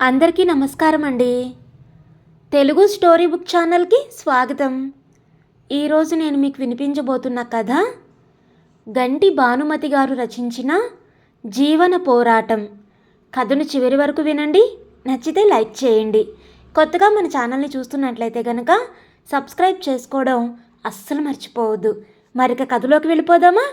అందరికీ నమస్కారం అండి. తెలుగు స్టోరీ బుక్ ఛానల్కి స్వాగతం. ఈరోజు నేను మీకు వినిపించబోతున్న కథ గంటి భానుమతి గారు రచించిన జీవన పోరాటం. కథను చివరి వరకు వినండి నచ్చితే లైక్ చేయండి. కొత్తగా మన ఛానల్ని చూస్తున్నట్లయితే కనుక సబ్స్క్రైబ్ చేసుకోవడం అస్సలు మర్చిపోవద్దు. మరిక కథలోకి వెళ్ళిపోదామా?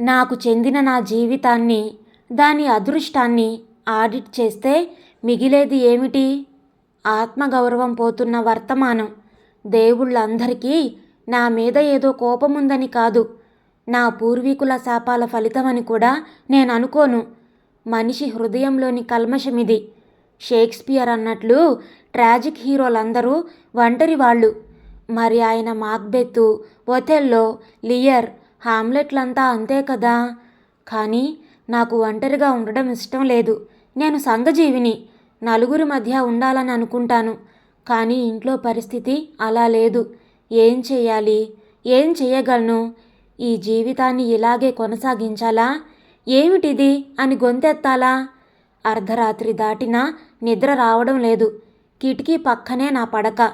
నాకు చెందిన నా జీవితాన్ని దాని అదృష్టాన్ని ఆడిట్ చేస్తే మిగిలేది ఏమిటి? ఆత్మగౌరవం పోతున్న వర్తమానం. దేవుళ్ళందరికీ నా మీద ఏదో కోపముందని కాదు. నా పూర్వీకుల శాపాల ఫలితమని కూడా నేను అనుకోను మనిషి హృదయంలోని కల్మషమిది. షేక్స్పియర్ అన్నట్లు ట్రాజిక్ హీరోలందరూ ఒంటరి వాళ్ళు. మరి ఆయన మాక్బెత్తు ఒథెల్లో లియర్ హామ్లెట్లంతా అంతే కదా? కానీ నాకు ఒంటరిగా ఉండడం ఇష్టం లేదు. నేను సంఘజీవిని. నలుగురి మధ్య ఉండాలని అనుకుంటాను. కానీ ఇంట్లో పరిస్థితి అలా లేదు. ఏం చేయాలి? ఏం చేయగలను? ఈ జీవితాన్ని ఇలాగే కొనసాగించాలా? ఏమిటిది? అని గొంతెత్తాలా? అర్ధరాత్రి దాటినా నిద్ర రావడం లేదు. కిటికీ పక్కనే నా పడక.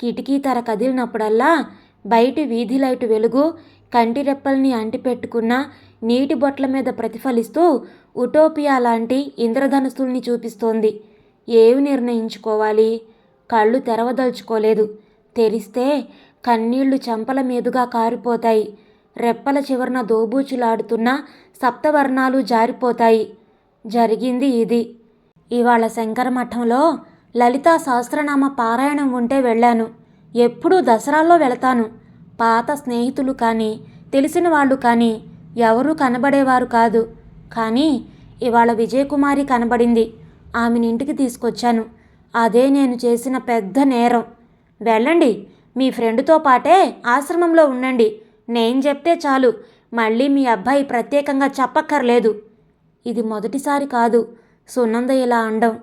కిటికీ తెర కదిలినప్పుడల్లా బయటి వీధి లైటు వెలుగు కంటి రెప్పల్ని అంటిపెట్టుకున్న నీటి బొట్ల మీద ప్రతిఫలిస్తూ ఉటోపియా లాంటి ఇంద్రధనుసుల్ని చూపిస్తోంది. ఏవి నిర్ణయించుకోవాలి? కళ్ళు తెరవదలుచుకోలేదు. తెరిస్తే కన్నీళ్ళు చెంపల మీదుగా కారిపోతాయి. రెప్పల చివరన దోబూచులాడుతున్న సప్తవర్ణాలు జారిపోతాయి. జరిగింది ఇది. ఇవాళ శంకర మఠంలో లలితా సహస్రనామ పారాయణం ఉంటే వెళ్ళాను. ఎప్పుడూ దసరాల్లో వెళతాను. పాత స్నేహితులు కానీ తెలిసిన వాళ్ళు కానీ ఎవరూ కనబడేవారు కాదు. కానీ ఇవాళ విజయకుమారి కనబడింది. ఆమెని ఇంటికి తీసుకొచ్చాను. అదే నేను చేసిన పెద్ద నేరం. వెళ్ళండి మీ ఫ్రెండ్తో పాటే ఆశ్రమంలో ఉండండి. నేను చెప్తే చాలు. మళ్ళీ మీ అబ్బాయి ప్రత్యేకంగా చెప్పక్కర్లేదు. ఇది మొదటిసారి కాదు. సునంద ఇలా అండం.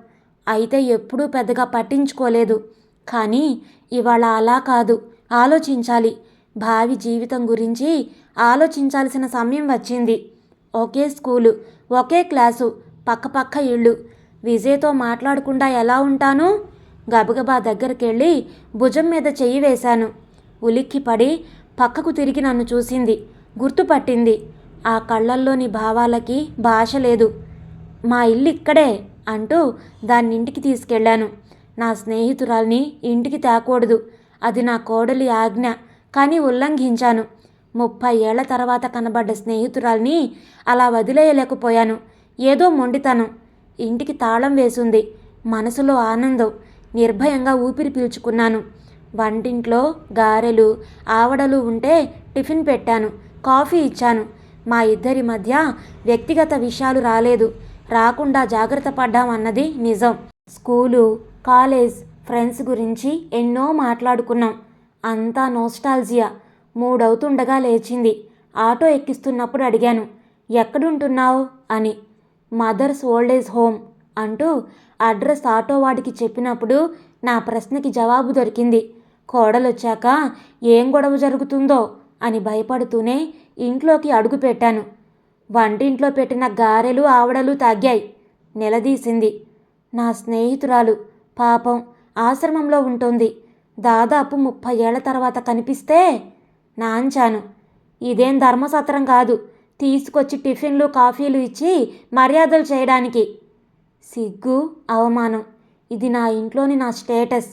అయితే ఎప్పుడూ పెద్దగా పట్టించుకోలేదు. కానీ ఇవాళ అలా కాదు. ఆలోచించాలి. భావి జీవితం గురించి ఆలోచించాల్సిన సమయం వచ్చింది. ఒకే స్కూలు ఒకే క్లాసు పక్కపక్క ఇళ్ళు. విజయ్తో మాట్లాడకుండా ఎలా ఉంటాను? గబగబా దగ్గరికెళ్ళి భుజం మీద చెయ్యి వేశాను. ఉలిక్కి పడి పక్కకు తిరిగి నన్ను చూసింది. గుర్తుపట్టింది. ఆ కళ్ళల్లోని భావాలకి భాష లేదు. మా ఇల్లు ఇక్కడే అంటూ దాన్ని ఇంటికి తీసుకెళ్ళాను. నా స్నేహితురాల్ని ఇంటికి తేకూడదు. అది నా కోడలి ఆజ్ఞ. కానీ ఉల్లంఘించాను. ముప్పై ఏళ్ళ తర్వాత కనబడ్డ స్నేహితురాల్ని అలా వదిలేయలేకపోయాను. ఏదో మొండితనం. ఇంటికి తాళం వేసుంది. మనసులో ఆనందం నిర్భయంగా ఊపిరి పీల్చుకున్నాను. వంటింట్లో గారెలు ఆవడలు ఉంటే టిఫిన్ పెట్టాను కాఫీ ఇచ్చాను. మా ఇద్దరి మధ్య వ్యక్తిగత విషయాలు రాలేదు. రాకుండా జాగ్రత్త పడ్డామన్నది నిజం. స్కూలు కాలేజ్ ఫ్రెండ్స్ గురించి ఎన్నో మాట్లాడుకున్నాం. అంతా నోస్టాల్జియా. మూడవుతుండగా లేచింది. ఆటో ఎక్కిస్తున్నప్పుడు అడిగాను ఎక్కడుంటున్నావు? అని. మదర్స్ ఓల్డేజ్ హోమ్ అంటూ అడ్రస్ ఆటో వాడికి చెప్పినప్పుడు నా ప్రశ్నకి జవాబు దొరికింది. కోడలొచ్చాక ఏం గొడవ జరుగుతుందో అని భయపడుతూనే ఇంట్లోకి అడుగు పెట్టాను. వంటింట్లో పెట్టిన గారెలు ఆవడలు తాగాయి నిలదీసింది. నా స్నేహితురాలు పాపం ఆశ్రమంలో ఉంటుంది. దాదాపు ముప్పై ఏళ్ళ తర్వాత కనిపిస్తే నాంచాను. ఇదేం ధర్మసత్రం కాదు. తీసుకొచ్చి టిఫిన్లు కాఫీలు ఇచ్చి మర్యాదలు చేయడానికి. సిగ్గు అవమానం. ఇది నా ఇంట్లోని నా స్టేటస్.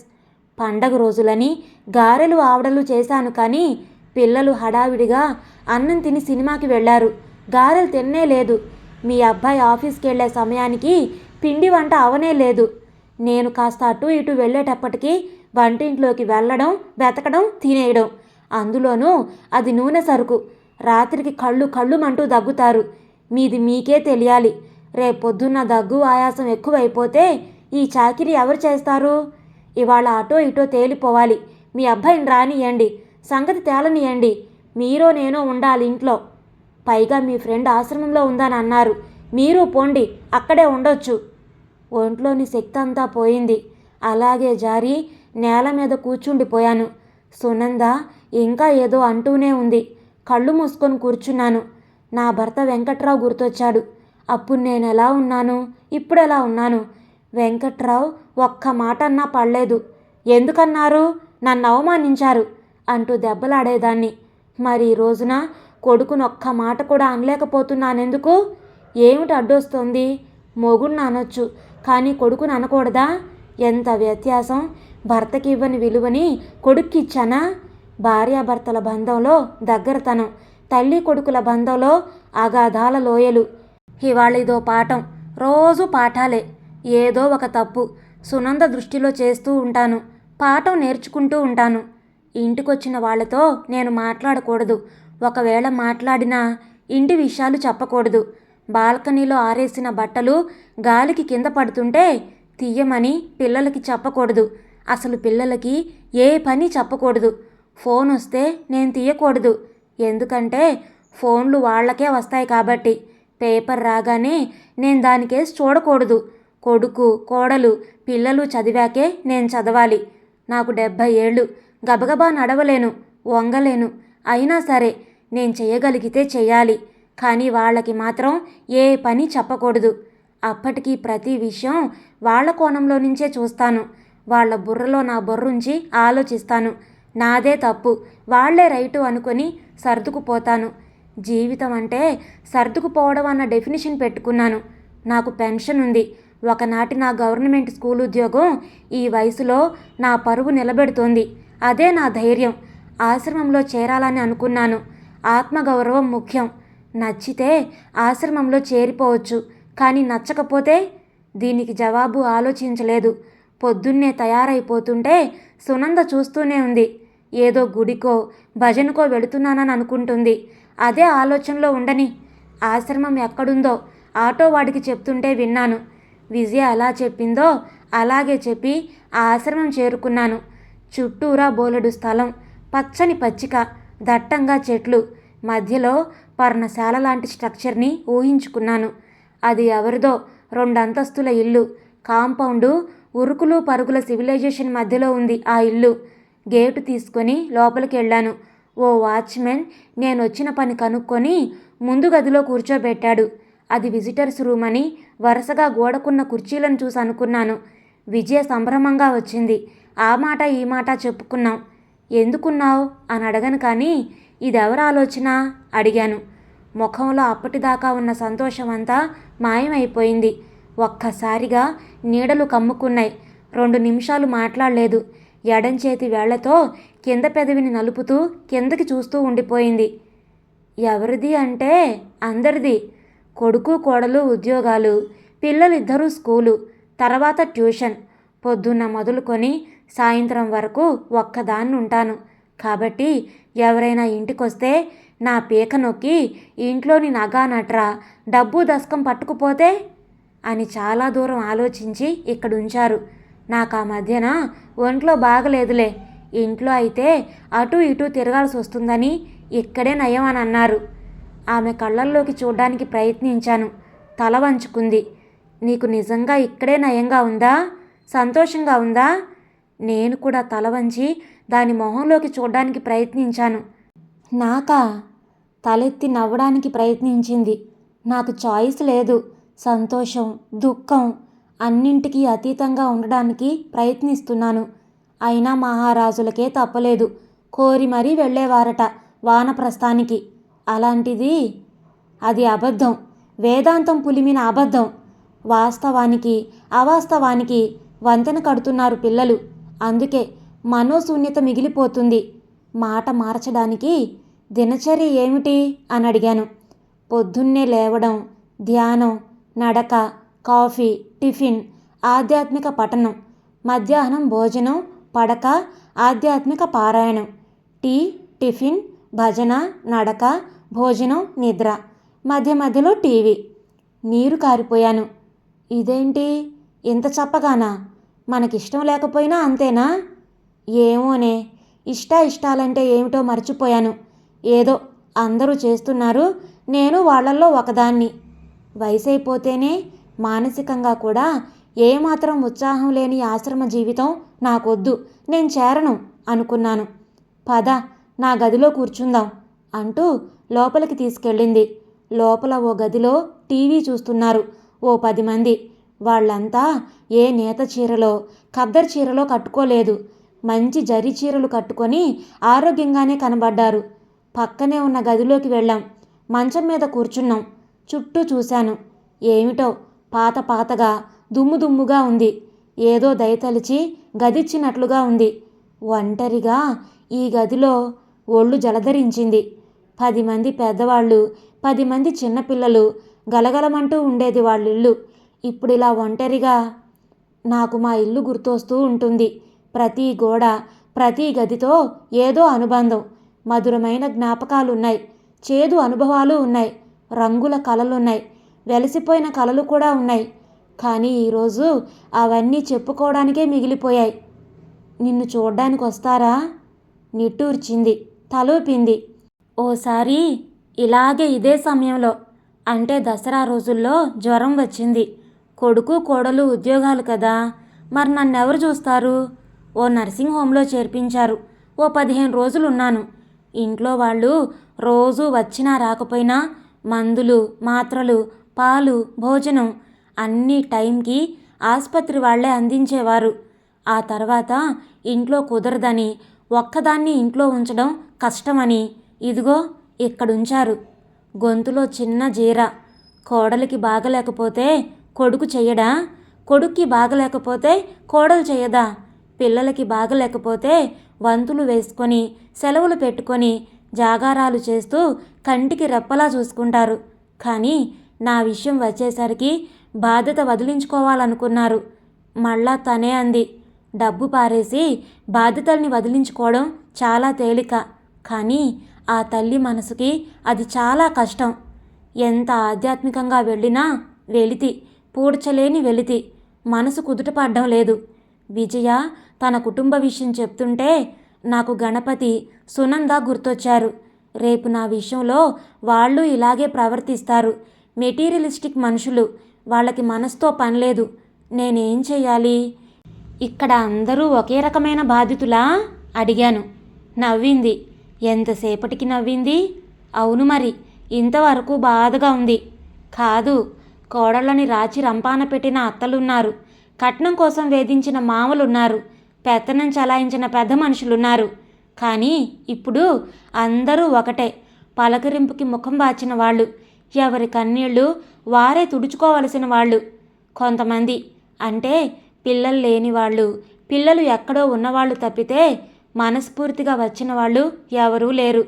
పండగ రోజులని గారెలు ఆవడలు చేశాను కానీ పిల్లలు హడావిడిగా అన్నం తిని సినిమాకి వెళ్ళారు. గారెలు తిన్నే లేదు. మీ అబ్బాయి ఆఫీస్కి వెళ్ళే సమయానికి పిండి వంట అవనే లేదు. నేను కాస్త అటు ఇటు వెళ్ళేటప్పటికి వంటింట్లోకి వెళ్ళడం వెతకడం తినేయడం. అందులోనూ అది నూనె సరుకు. రాత్రికి కళ్ళు కళ్ళు మంటూ దగ్గుతారు. మీది మీకే తెలియాలి. రేపొద్దున్న దగ్గు ఆయాసం ఎక్కువైపోతే ఈ చాకిరీ ఎవరు చేస్తారు? ఇవాళ అటో ఇటో తేలిపోవాలి. మీ అబ్బాయిని రానియండి. సంగతి తేలనియండి. మీరో నేనో ఉండాలి ఇంట్లో. పైగా మీ ఫ్రెండ్ ఆశ్రమంలో ఉందని అన్నారు మీరు పోండి. అక్కడే ఉండొచ్చు. ఒంట్లోని శక్తి అంతా పోయింది. అలాగే జారి నేల మీద కూర్చుండిపోయాను. సునంద ఇంకా ఏదో అంటూనే ఉంది. కళ్ళు మూసుకొని కూర్చున్నాను. నా భర్త వెంకట్రావు గుర్తొచ్చాడు. అప్పుడు నేను ఎలా ఉన్నాను? ఇప్పుడు ఎలా ఉన్నాను? వెంకట్రావు ఒక్క మాట అన్నా పడలేదు. ఎందుకన్నారు? నన్ను అవమానించారు అంటూ దెబ్బలాడేదాన్ని. మరి ఈ రోజున కొడుకును ఒక్క మాట కూడా అనలేకపోతున్నానెందుకు? ఏమిటి అడ్డొస్తుంది? మొగుడిని అనొచ్చు కానీ కొడుకుని అనకూడదా? ఎంత వ్యత్యాసం! భర్తకి ఇవ్వని విలువని కొడుక్కి ఇచ్చానా? భార్యాభర్తల బంధంలో దగ్గరతనం తల్లి కొడుకుల బంధంలో అగాధాల లోయలు. ఇవాళ ఇదో పాఠం. రోజు పాఠాలే. ఏదో ఒక తప్పు. సునంద దృష్టిలో చేస్తూ ఉంటాను. పాఠం నేర్చుకుంటూ ఉంటాను. ఇంటికొచ్చిన వాళ్ళతో నేను మాట్లాడకూడదు. ఒకవేళ మాట్లాడినా ఇంటి విషయాలు చెప్పకూడదు. బాల్కనీలో ఆరేసిన బట్టలు గాలికి కింద పడుతుంటే తీయమని పిల్లలకి చెప్పకూడదు. అసలు పిల్లలకి ఏ పని చెప్పకూడదు. ఫోన్ వస్తే నేను తీయకూడదు. ఎందుకంటే ఫోన్లు వాళ్ళకే వస్తాయి కాబట్టి. పేపర్ రాగానే నేను దానికేసి చూడకూడదు. కొడుకు కోడలు పిల్లలు చదివాకే నేను చదవాలి. నాకు డెబ్భై ఏళ్ళు. గబగబా నడవలేను వంగలేను. అయినా సరే నేను చేయగలిగితే చేయాలి. కానీ వాళ్ళకి మాత్రం ఏ పని చెప్పకూడదు. అప్పటికి ప్రతి విషయం వాళ్ళ కోణంలో నుంచే చూస్తాను. వాళ్ళ బుర్రలో నా బుర్రుంచి ఆలోచిస్తాను. నాదే తప్పు. వాళ్ళే రైటు అనుకొని సర్దుకుపోతాను. జీవితం అంటే సర్దుకుపోవడం అన్న డెఫినేషన్ పెట్టుకున్నాను. నాకు పెన్షన్ ఉంది. ఒకనాటి నా గవర్నమెంట్ స్కూల్ ఉద్యోగం ఈ వయసులో నా పరువు నిలబెడుతోంది. అదే నా ధైర్యం. ఆశ్రమంలో చేరాలని అనుకున్నాను. ఆత్మగౌరవం ముఖ్యం. నచ్చితే ఆశ్రమంలో చేరిపోవచ్చు. కానీ నచ్చకపోతే దీనికి జవాబు ఆలోచించలేదు. పొద్దున్నే తయారైపోతుంటే సునంద చూస్తూనే ఉంది. ఏదో గుడికో భజనకో వెళుతున్నానని అనుకుంటుంది. అదే ఆలోచనలో ఉండని ఆశ్రమం ఎక్కడుందో ఆటో వాడికి చెప్తుంటే విన్నాను. విజయ ఎలా చెప్పిందో అలాగే చెప్పి ఆ ఆశ్రమం చేరుకున్నాను. చుట్టూరా బోలెడు స్థలం పచ్చని పచ్చిక దట్టంగా చెట్లు. మధ్యలో పర్ణశాల లాంటి స్ట్రక్చర్ని ఊహించుకున్నాను. అది ఎవరిదో రెండు అంతస్తుల ఇల్లు. కాంపౌండు ఉరుకులు పరుగుల సివిలైజేషన్ మధ్యలో ఉంది ఆ ఇల్లు. గేటు తీసుకొని లోపలికి వెళ్ళాను ఓ వాచ్మెన్ నేను వచ్చిన పని కనుక్కొని ముందు గదిలో కూర్చోబెట్టాడు. అది విజిటర్స్ రూమ్ అని వరుసగా గోడకున్న కుర్చీలను చూసి అనుకున్నాను. విజయ సంభ్రమంగా వచ్చింది. ఆ మాట ఈ మాట చెప్పుకున్నాం. ఎందుకున్నావు? అని అడగను కానీ ఇదెవరి ఆలోచన? అడిగాను. ముఖంలో అప్పటిదాకా ఉన్న సంతోషం అంతా మాయమైపోయింది. ఒక్కసారిగా నీడలు కమ్ముకున్నాయి. రెండు నిమిషాలు మాట్లాడలేదు. ఎడంచేతి వేళ్ళతో కింద పెదవిని నలుపుతూ కిందకి చూస్తూ ఉండిపోయింది. ఎవరిది అంటే అందరిది. కొడుకు కోడలు ఉద్యోగాలు పిల్లలిద్దరూ స్కూలు తర్వాత ట్యూషన్. పొద్దున్న మొదలుకొని సాయంత్రం వరకు ఒక్కదాన్ని ఉంటాను కాబట్టి ఎవరైనా ఇంటికొస్తే నా పీక నొక్కి ఇంట్లోని నగా నట్రా డబ్బు దశకం పట్టుకుపోతే అని చాలా దూరం ఆలోచించి ఇక్కడ ఉంచారు నాకు ఆ మధ్యన ఒంట్లో బాగలేదులే. ఇంట్లో అయితే అటు ఇటు తిరగాల్సి వస్తుందని ఇక్కడే నయం అని అన్నారు. ఆమె కళ్ళల్లోకి చూడ్డానికి ప్రయత్నించాను. తల వంచుకుంది. నీకు నిజంగా ఇక్కడే నయంగా ఉందా? సంతోషంగా ఉందా? నేను కూడా తల వంచి దాని మొహంలోకి చూడ్డానికి ప్రయత్నించాను. నాకా? తలెత్తి నవ్వడానికి ప్రయత్నించింది. నాకు చాయిస్ లేదు. సంతోషం దుఃఖం అన్నింటికీ అతీతంగా ఉండడానికి ప్రయత్నిస్తున్నాను. అయినా మహారాజులకే తప్పలేదు. కోరి మరీ వెళ్ళేవారట వానప్రస్థానికి. అలాంటిది అది అబద్ధం. వేదాంతం పులిమిన అబద్ధం. వాస్తవానికి అవాస్తవానికి వంతెన కడుతున్నారు పిల్లలు. అందుకే మనోశూన్యత మిగిలిపోతుంది. మాట మార్చడానికి దినచర్య ఏమిటి? అని అడిగాను. పొద్దున్నే లేవడం ధ్యానం నడక కాఫీ టిఫిన్ ఆధ్యాత్మిక పఠనం మధ్యాహ్నం భోజనం పడక ఆధ్యాత్మిక పారాయణం టీ టిఫిన్ భజన నడక భోజనం నిద్ర మధ్య మధ్యలో టీవీ. నీరు కారిపోయాను. ఇదేంటి? ఇంత చెప్పగానా? మనకిష్టం లేకపోయినా అంతేనా? ఏమోనే. ఇష్ట ఇష్టాలంటే ఏమిటో మర్చిపోయాను. ఏదో అందరూ చేస్తున్నారు నేను వాళ్ళల్లో ఒకదాన్ని. వయసైపోతేనే మానసికంగా కూడా ఏమాత్రం ఉత్సాహం లేని ఆశ్రమ జీవితం నాకొద్దు నేను చేరను అనుకున్నాను. పద నా గదిలో కూర్చుందాం అంటూ లోపలికి తీసుకెళ్ళింది. లోపల ఓ గదిలో టీవీ చూస్తున్నారు ఓ పది మంది. వాళ్ళంతా ఏ నేత చీరలో ఖద్దరు చీరలో కట్టుకోలేదు. మంచి జరి చీరలు కట్టుకొని ఆరోగ్యంగానే కనబడ్డారు. పక్కనే ఉన్న గదిలోకి వెళ్ళాం. మంచం మీద కూర్చున్నాం. చుట్టూ చూశాను. ఏమిటో పాత పాతగా దుమ్ము దుమ్ముగా ఉంది. ఏదో దయతలిచి గదిచ్చినట్లుగా ఉంది. ఒంటరిగా ఈ గదిలో ఒళ్ళు జలధరించింది. పది మంది పెద్దవాళ్ళు పది మంది చిన్నపిల్లలు గలగలమంటూ ఉండేది వాళ్ళ ఇల్లు ఇప్పుడు ఇలా ఒంటరిగా నాకు మా ఇల్లు గుర్తొస్తూ ఉంటుంది. ప్రతి గోడ ప్రతి గదితో ఏదో అనుబంధం. మధురమైన జ్ఞాపకాలు ఉన్నాయి చేదు అనుభవాలు ఉన్నాయి. రంగుల కలలున్నాయి. వెలసిపోయిన కలలు కూడా ఉన్నాయి. కానీ ఈరోజు అవన్నీ చెప్పుకోవడానికే మిగిలిపోయాయి. నిన్ను చూడ్డానికి వస్తారా? నిట్టూర్చింది. తలూపింది. ఓసారి ఇలాగే ఇదే సమయంలో. అంటే దసరా రోజుల్లో జ్వరం వచ్చింది. కొడుకు కోడలు ఉద్యోగాలు కదా. మరి నన్ను ఎవరు చూస్తారు? ఓ నర్సింగ్ హోమ్లో చేర్పించారు. ఓ పదిహేను రోజులు ఉన్నాను ఇంట్లో వాళ్ళు రోజు వచ్చినా రాకపోయినా మందులు మాత్రలు పాలు భోజనం అన్నీ టైంకి ఆసుపత్రి వాళ్ళే అందించేవారు. ఆ తర్వాత ఇంట్లో కుదరదని ఒక్కదాన్ని ఇంట్లో ఉంచడం కష్టమని ఇదిగో ఇక్కడుంచారు. గొంతులో చిన్న జీర. కోడలికి బాగలేకపోతే కొడుకు చెయ్యడా? కొడుక్కి బాగలేకపోతే కోడలు చెయ్యదా? పిల్లలకి బాగలేకపోతే వంతులు వేసుకొని సెలవులు పెట్టుకొని జాగారాలు చేస్తూ కంటికి రెప్పలా చూసుకుంటారు. కానీ నా విషయం వచ్చేసరికి బాధ్యత వదిలించుకోవాలనుకున్నారు. మళ్ళా తనే అంది. డబ్బు పారేసి బాధ్యతల్ని వదిలించుకోవడం చాలా తేలిక. కానీ ఆ తల్లి మనసుకి అది చాలా కష్టం. ఎంత ఆధ్యాత్మికంగా వెళ్ళినా వెలితి పూడ్చలేని వెలితి. మనసు కుదుటపడ్డం లేదు. విజయ తన కుటుంబ విషయం చెప్తుంటే నాకు గణపతి సునంద గుర్తొచ్చారు. రేపు నా విషయంలో వాళ్ళు ఇలాగే ప్రవర్తిస్తారు. మెటీరియలిస్టిక్ మనుషులు. వాళ్ళకి మనసుతో పనిలేదు నేనేం చేయాలి ఇక్కడ అందరూ ఒకే రకమైన బాధితులా? అడిగాను. నవ్వింది. ఎంతసేపటికి నవ్వింది? అవును మరి. ఇంతవరకు బాధగా ఉంది. కాదు కోడళ్ళని రాచి రంపాన పెట్టిన అత్తలున్నారు. కట్నం కోసం వేధించిన మామలున్నారు. పెత్తనం చలాయించిన పెద్ద మనుషులున్నారు. కానీ ఇప్పుడు అందరూ ఒకటే. పలకరింపుకి ముఖం వాచిన వాళ్ళు. ఎవరి కన్నీళ్ళు వారే తుడుచుకోవలసిన వాళ్ళు. కొంతమంది అంటే పిల్లలు లేని వాళ్ళు. పిల్లలు ఎక్కడో ఉన్నవాళ్ళు తప్పితే మనస్ఫూర్తిగా వచ్చిన వాళ్ళు ఎవరూ లేరు.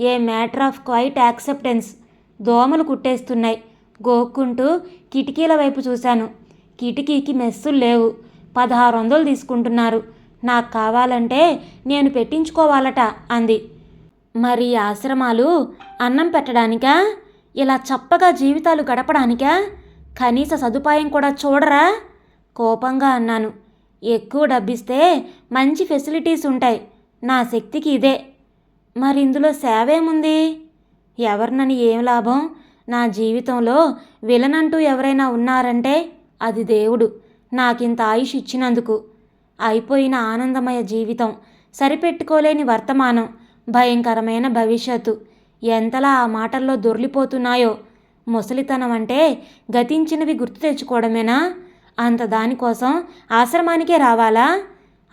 A matter of quiet acceptance. దోమలు కుట్టేస్తున్నాయి. గోక్కుంటూ కిటికీల వైపు చూశాను. కిటికీకి మెస్సులు లేవు. పదహారు వందలు తీసుకుంటున్నారు. నాకు కావాలంటే నేను పెట్టించుకోవాలట అంది. మరి ఈ ఆశ్రమాలు అన్నం పెట్టడానికా? ఇలా చప్పగా జీవితాలు గడపడానికా? కనీస సదుపాయం కూడా చూడరా? కోపంగా అన్నాను. ఎక్కువ డబ్బిస్తే మంచి ఫెసిలిటీస్ ఉంటాయి. నా శక్తికి ఇదే. మరి ఇందులో సేవ ఏముంది ఎవరినని ఏం లాభం? నా జీవితంలో విలనంటూ ఎవరైనా ఉన్నారంటే అది దేవుడు. నాకింత ఆయుష్ ఇచ్చినందుకు. అయిపోయిన ఆనందమయ జీవితం సరిపెట్టుకోలేని వర్తమానం భయంకరమైన భవిష్యత్తు. ఎంతలా ఆ మాటల్లో దొర్లిపోతున్నాయో. ముసలితనం అంటే గతించినవి గుర్తు తెచ్చుకోవడమేనా? అంత దానికోసం ఆశ్రమానికే రావాలా?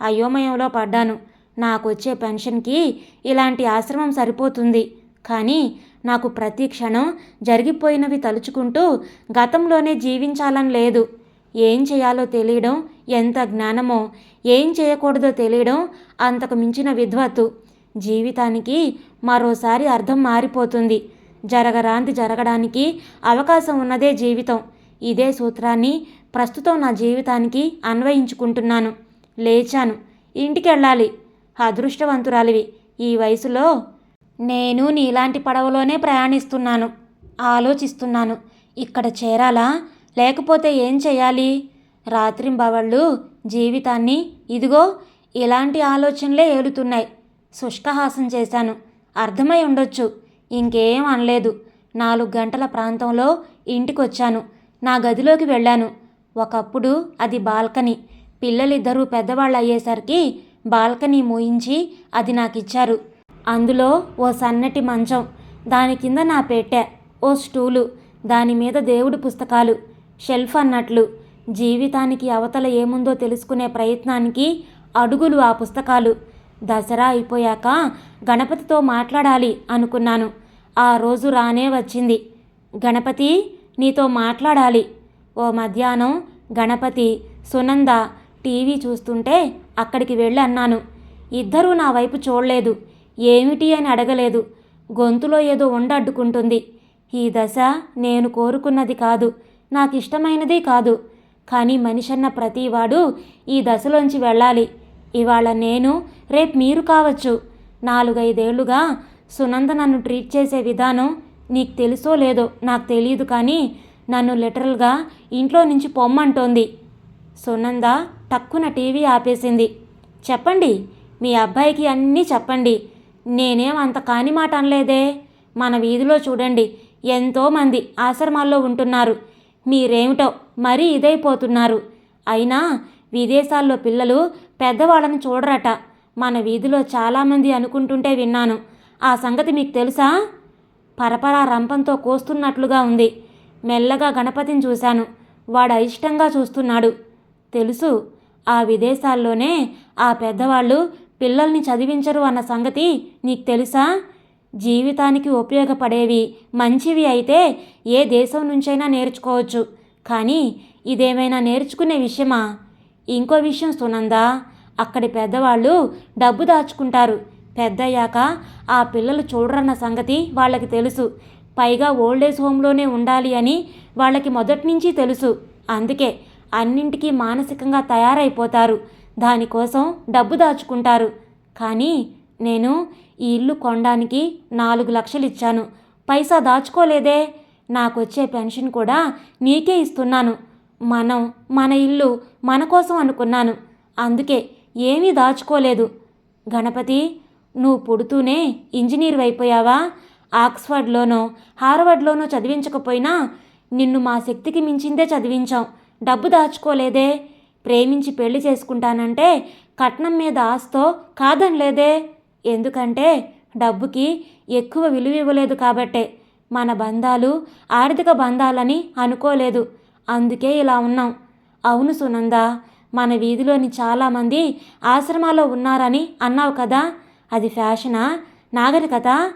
అయోమయంలో పడ్డాను. నాకు వచ్చే పెన్షన్కి ఇలాంటి ఆశ్రమం సరిపోతుంది. కానీ నాకు ప్రతి క్షణం జరిగిపోయినవి తలుచుకుంటూ గతంలోనే జీవించాలని లేదు. ఏం చేయాలో తెలియడం ఎంత జ్ఞానమో ఏం చేయకూడదో తెలియడం అంతకు మించిన విద్వత్తు. జీవితానికి మరోసారి అర్థం మారిపోతుంది. జరగరాంది జరగడానికి అవకాశం ఉన్నదే జీవితం. ఇదే సూత్రాన్ని ప్రస్తుతం నా జీవితానికి అన్వయించుకుంటున్నాను. లేచాను. ఇంటికి వెళ్ళాలి అదృష్టవంతురాలివి. ఈ వయసులో నేను నీలాంటి పడవలోనే ప్రయాణిస్తున్నాను. ఆలోచిస్తున్నాను. ఇక్కడ చేరాలా? లేకపోతే ఏం చేయాలి? రాత్రింబవళ్ళు జీవితాన్ని ఇదిగో ఇలాంటి ఆలోచనలే ఏలుతున్నాయి. శుష్కహాసం చేశాను. అర్థమై ఉండొచ్చు. ఇంకేం అనలేదు. నాలుగు గంటల ప్రాంతంలో ఇంటికొచ్చాను. నా గదిలోకి వెళ్ళాను. ఒకప్పుడు అది బాల్కనీ. పిల్లలిద్దరూ పెద్దవాళ్ళు అయ్యేసరికి బాల్కనీ మూయించి అది నాకిచ్చారు. అందులో ఓ సన్నటి మంచం. దాని కింద నా పెట్టె ఓ స్టూలు. దాని మీద దేవుడి పుస్తకాలు. షెల్ఫ్ అన్నట్లు. జీవితానికి అవతల ఏముందో తెలుసుకునే ప్రయత్నానికి అడుగులు ఆ పుస్తకాలు. దసరా అయిపోయాక గణపతితో మాట్లాడాలి అనుకున్నాను. ఆ రోజు రానే వచ్చింది. గణపతి నీతో మాట్లాడాలి. ఓ మధ్యాహ్నం గణపతి సునంద టీవీ చూస్తుంటే అక్కడికి వెళ్ళి అన్నాను. ఇద్దరూ నా వైపు చూడలేదు. ఏమిటి అని అడగలేదు. గొంతులో ఏదో ఉండడ్డుకుంటుంది. ఈ దశ నేను కోరుకున్నది కాదు. నాకు ఇష్టమైనది కాదు. కానీ మనిషన్న ప్రతివాడు ఈ దశలోంచి వెళ్ళాలి. ఇవాళ నేను రేపు మీరు కావచ్చు. నాలుగైదేళ్ళుగా సునంద నన్ను ట్రీట్ చేసే విధానం నీకు తెలుసో లేదో నాకు తెలియదు కానీ నన్ను లిటరల్గా ఇంట్లో నుంచి పొమ్మంటోంది. సునంద టక్కున టీవీ ఆపేసింది. చెప్పండి మీ అబ్బాయికి అన్నీ చెప్పండి. నేనేం అంత కాని మాట అనలేదే. మన వీధిలో చూడండి ఎంతోమంది ఆశ్రమాల్లో ఉంటున్నారు. మీరేమిటో మరీ ఇదైపోతున్నారు. అయినా విదేశాల్లో పిల్లలు పెద్దవాళ్ళని చూడరట. మన వీధిలో చాలామంది అనుకుంటుంటే విన్నాను. ఆ సంగతి మీకు తెలుసా? పరపరా రంపంతో కోస్తున్నట్లుగా ఉంది. మెల్లగా గణపతిని చూశాను. వాడు అయిష్టంగా చూస్తున్నాడు. తెలుసు ఆ విదేశాల్లోనే ఆ పెద్దవాళ్ళు పిల్లల్ని చదివించరు అన్న సంగతి నీకు తెలుసా? జీవితానికి ఉపయోగపడేవి మంచివి అయితే ఏ దేశం నుంచైనా నేర్చుకోవచ్చు. కానీ ఇదేమైనా నేర్చుకునే విషయమా? ఇంకో విషయం సునందా అక్కడి పెద్దవాళ్ళు డబ్బు దాచుకుంటారు. పెద్దయ్యాక ఆ పిల్లలు చూడరన్న సంగతి వాళ్ళకి తెలుసు. పైగా ఓల్డేజ్ హోమ్లోనే ఉండాలి అని వాళ్ళకి మొదటి నుంచి తెలుసు. అందుకే అన్నింటికీ మానసికంగా తయారైపోతారు. దానికోసం డబ్బు దాచుకుంటారు. కానీ నేను ఈ ఇల్లు కొనడానికి నాలుగు లక్షలు ఇచ్చాను. పైసా దాచుకోలేదే? నాకొచ్చే పెన్షన్ కూడా నీకే ఇస్తున్నాను. మనం మన ఇల్లు మన కోసం అనుకున్నాను. అందుకే ఏమీ దాచుకోలేదు. గణపతి నువ్వు పుడుతూనే ఇంజనీర్ అయిపోయావా? ఆక్స్ఫర్డ్లోనో హార్వర్డ్లోనో చదివించకపోయినా నిన్ను మా శక్తికి మించిందే చదివించాం. డబ్బు దాచుకోలేదే? ప్రేమించి పెళ్ళి చేసుకుంటానంటే కట్నం మీద ఆస్తో కాదనలేదే? ఎందుకంటే డబ్బుకి ఎక్కువ విలువ ఇవ్వలేదు కాబట్టే మన బంధాలు ఆర్థిక బంధాలని అనుకోలేదు. అందుకే ఇలా ఉన్నాం. అవును సునంద మన వీధిలోని చాలామంది ఆశ్రమాల్లో ఉన్నారని అన్నావు కదా. అది ఫ్యాషనా? నాగరికత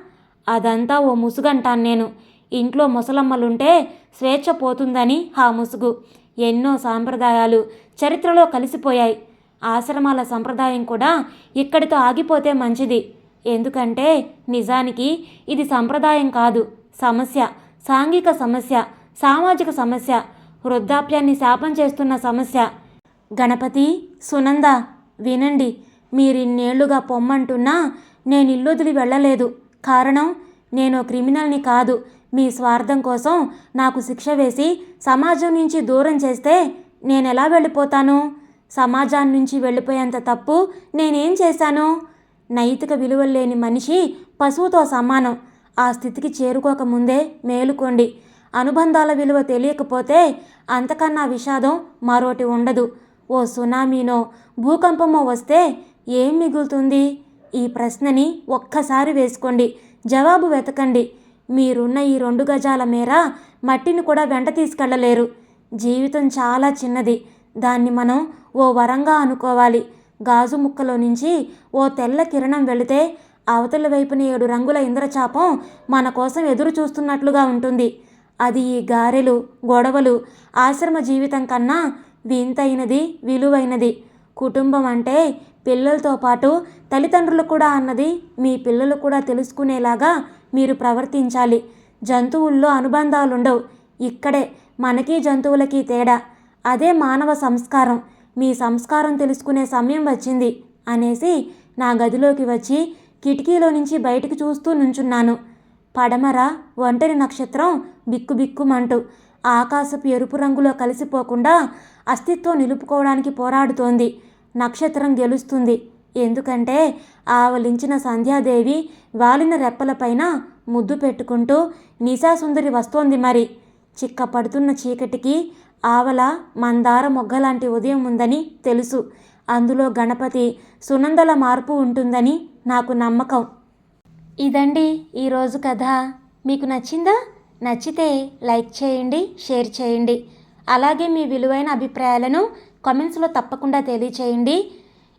అదంతా ఓ ముసుగంటాను నేను. ఇంట్లో ముసలమ్మలుంటే స్వేచ్ఛ పోతుందని ఆ ముసుగు. ఎన్నో సాంప్రదాయాలు చరిత్రలో కలిసిపోయాయి. ఆశ్రమాల సంప్రదాయం కూడా ఇక్కడితో ఆగిపోతే మంచిది. ఎందుకంటే నిజానికి ఇది సంప్రదాయం కాదు. సమస్య సాంఘిక సమస్య సామాజిక సమస్య వృద్ధాప్యాన్ని శాపం చేస్తున్న సమస్య. గణపతి సునంద వినండి మీరిన్నేళ్ళుగా పొమ్మంటున్నా నేను ఇల్లొదిలి వెళ్ళలేదు. కారణం నేను క్రిమినల్ని కాదు. మీ స్వార్థం కోసం నాకు శిక్ష వేసి సమాజం నుంచి దూరం చేస్తే నేను ఎలా వెళ్ళిపోతాను? సమాజాన్ని నుంచి వెళ్ళిపోయేంత తప్పు నేనేం చేశాను? నైతిక విలువలు లేని మనిషి పశువుతో సమానం. ఆ స్థితికి చేరుకోకముందే మేలుకోండి. అనుబంధాల విలువ తెలియకపోతే అంతకన్నా విషాదం మరోటి ఉండదు. ఓ సునామీనో భూకంపమో వస్తే ఏం మిగులుతుంది? ఈ ప్రశ్నని ఒక్కసారి వేసుకోండి. జవాబు వెతకండి. మీరున్న ఈ రెండు గజాల మేర మట్టిని కూడా వెంట తీసుకెళ్ళలేరు జీవితం చాలా చిన్నది. దాన్ని మనం ఓ వరంగా అనుకోవాలి. గాజు ముక్కలో నుంచి ఓ తెల్ల కిరణం వెళితే అవతల వైపున ఏడు రంగుల ఇంద్రచాపం మన కోసం ఎదురు చూస్తున్నట్లుగా ఉంటుంది. అది ఈ గారెలు గొడవలు ఆశ్రమ జీవితం కన్నా వింతైనది విలువైనది. కుటుంబం అంటే పిల్లలతో పాటు తల్లిదండ్రులు కూడా అన్నది మీ పిల్లలు కూడా తెలుసుకునేలాగా మీరు ప్రవర్తించాలి. జంతువుల్లో అనుబంధాలుండవు. ఇక్కడే మనకి జంతువులకి తేడా. అదే మానవ సంస్కారం. మీ సంస్కారం తెలుసుకునే సమయం వచ్చింది అనేసి నా గదిలోకి వచ్చి కిటికీలో నుంచి బయటికి చూస్తూ నుంచున్నాను. పడమర ఒంటరి నక్షత్రం బిక్కుబిక్కుమంటూ ఆకాశపు ఎరుపు రంగులో కలిసిపోకుండా అస్తిత్వం నిలుపుకోవడానికి పోరాడుతోంది. నక్షత్రం గెలుస్తుంది. ఎందుకంటే ఆవలించిన సంధ్యాదేవి వాలిన రెప్పలపైన ముద్దు పెట్టుకుంటూ నిశాసుందరి వస్తోంది మరి. చిక్క పడుతున్న చీకటికి ఆవల మందార మొగ్గలాంటి ఉదయం ఉందని తెలుసు. అందులో గణపతి సునందల మార్పు ఉంటుందని నాకు నమ్మకం. ఇదండి ఈరోజు కథ. మీకు నచ్చిందా? నచ్చితే లైక్ చేయండి షేర్ చేయండి. అలాగే మీ విలువైన అభిప్రాయాలను కామెంట్స్లో తప్పకుండా తెలియచేయండి.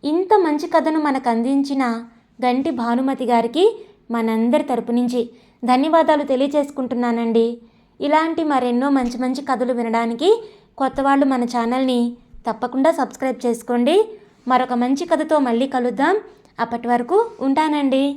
ఇంత మంచి కథను మనకు అందించిన గంటి భానుమతి గారికి మనందరి తరపు నుంచి ధన్యవాదాలు తెలియచేసుకుంటున్నానండి. ఇలాంటి మరెన్నో మంచి మంచి కథలు వినడానికి కొత్త వాళ్ళు మన ఛానల్ని తప్పకుండా సబ్స్క్రైబ్ చేసుకోండి. మరొక మంచి కథతో మళ్ళీ కలుద్దాం. అప్పటి వరకు ఉంటానండి.